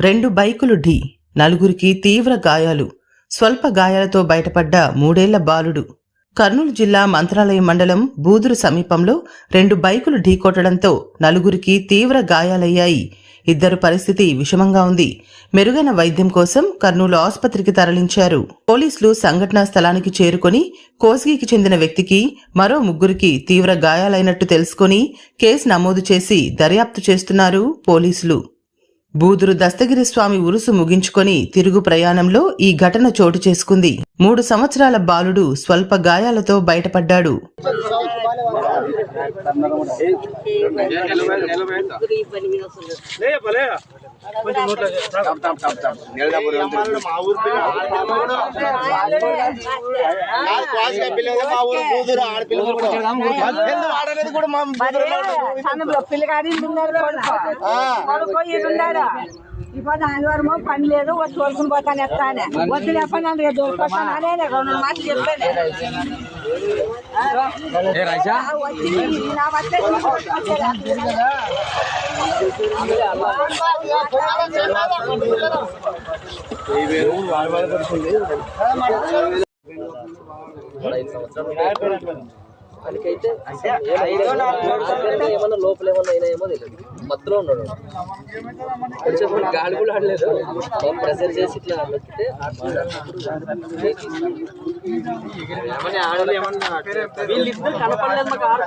రెండు బైకులు ఢీ. నలుగురికి తీవ్ర గాయాలు. స్వల్ప గాయాలతో బయటపడ్డ మూడేళ్ళ బాలుడు. కర్నూలు జిల్లా మంత్రాలయం మండలం బూదురు సమీపంలో రెండు బైకులు ఢీకొట్టడంతో నలుగురికి తీవ్ర గాయాలయ్యాయి. ఇద్దరు పరిస్థితి విషమంగా ఉంది. మెరుగైన వైద్యం కోసం కర్నూలు ఆసుపత్రికి తరలించారు. పోలీసులు సంఘటనా స్థలానికి చేరుకొని కోసిగికి చెందిన వ్యక్తికి మరో ముగ్గురికి తీవ్ర గాయాలైనట్టు తెలుసుకొని కేసు నమోదు చేసి దర్యాప్తు చేస్తున్నారు పోలీసులు. బూదురు దస్తగిరి స్వామి ఉరుసు ముగించుకొని తిరుగు ప్రయాణంలో ఈ ఘటన చోటు చేసుకుంది. మూడు సంవత్సరాల బాలుడు స్వల్ప గాయాలతో బయటపడ్డాడు. नहीं भले పిల్లగాడి కొడుకు. ఈడున్నాడు ఇప్పుడు ఆదివారము పని లేదు వచ్చి తోలుకుని పోతాను ఎత్తానే వద్దు లేపని అనే రెండు మాటలు చెప్పాను. వచ్చి నా వస్తే వాడికైతే ఏమన్నా లోపల ఏమన్నా అయినా ఏమో తెలియదు మధ్యలో ఉన్నాడు కొంచెం గాలి కూడా ఆడలేదు ప్రెషర్ చేసి ఇట్లా నొక్కితే ఏమన్నా వీళ్ళిద్దరు కనపడలేదు మాకు ఆడ